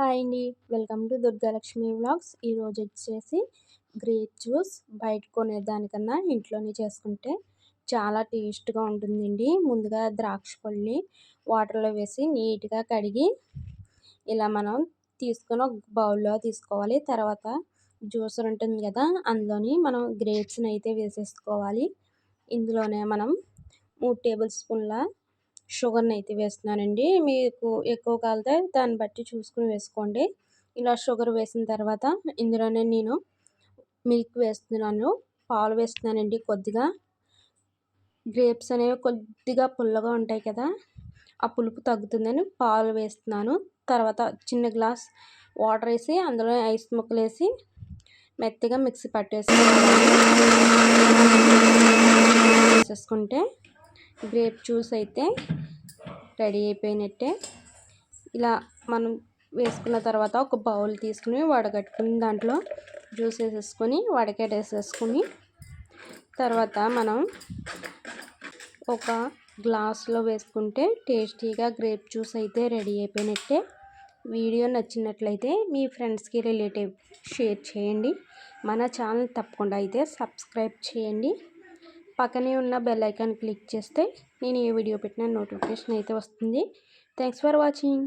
Hi అండి. Welcome to Durgalakshmi vlogs. ఈరోజు వచ్చేసి గ్రేప్ జ్యూస్ బయట కొనేదానికన్నా ఇంట్లోనే చేసుకుంటే చాలా టేస్ట్గా ఉంటుందండి. ముందుగా ద్రాక్ష పళ్ళని వాటర్లో వేసి నీట్గా కడిగి ఇలా మనం తీసుకొని ఒక బౌల్లో తీసుకోవాలి. తర్వాత జ్యూసర్ ఉంటుంది కదా అందులోని మనం గ్రేప్స్ని అయితే వేసేసుకోవాలి. ఇందులోనే మనం మూడు టేబుల్ స్పూన్ల షుగర్ని అయితే వేస్తున్నానండి. మీకు ఎక్కువ కాలితే దాన్ని బట్టి చూసుకుని వేసుకోండి. ఇలా షుగర్ వేసిన తర్వాత ఇందులోనే నేను మిల్క్ వేస్తున్నాను. పాలు వేస్తున్నానండి కొద్దిగా. గ్రేప్స్ అనేవి కొద్దిగా పుల్లగా ఉంటాయి కదా ఆ పులుపు తగ్గుతుందని పాలు వేస్తున్నాను. తర్వాత చిన్న గ్లాస్ వాటర్ వేసి అందులో ఐస్ ముక్కలు వేసి మెత్తగా మిక్సీ పట్టేసి వేసేసుకుంటే గ్రేప్ జ్యూస్ అయితే రెడీ అయిపోయినట్టే. ఇలా మనం వేసుకున్న తర్వాత ఒక బౌల్ తీసుకుని వడగట్టుకుని దాంట్లో జ్యూస్ వేసేసుకొని వడకట్టేసేసుకుని తర్వాత మనం ఒక గ్లాస్లో వేసుకుంటే టేస్టీగా గ్రేప్ జ్యూస్ అయితే రెడీ అయిపోయినట్టే. వీడియో నచ్చినట్లయితే మీ ఫ్రెండ్స్కి రిలేటివ్ షేర్ చేయండి. మన ఛానల్ తప్పకుండా అయితే సబ్స్క్రైబ్ చేయండి. పక్కనే ఉన్న బెల్ ఐకాన్ క్లిక్ చేస్తే నేను ఏ వీడియో పెట్టిన నోటిఫికేషన్ అయితే వస్తుంది. Thanks for watching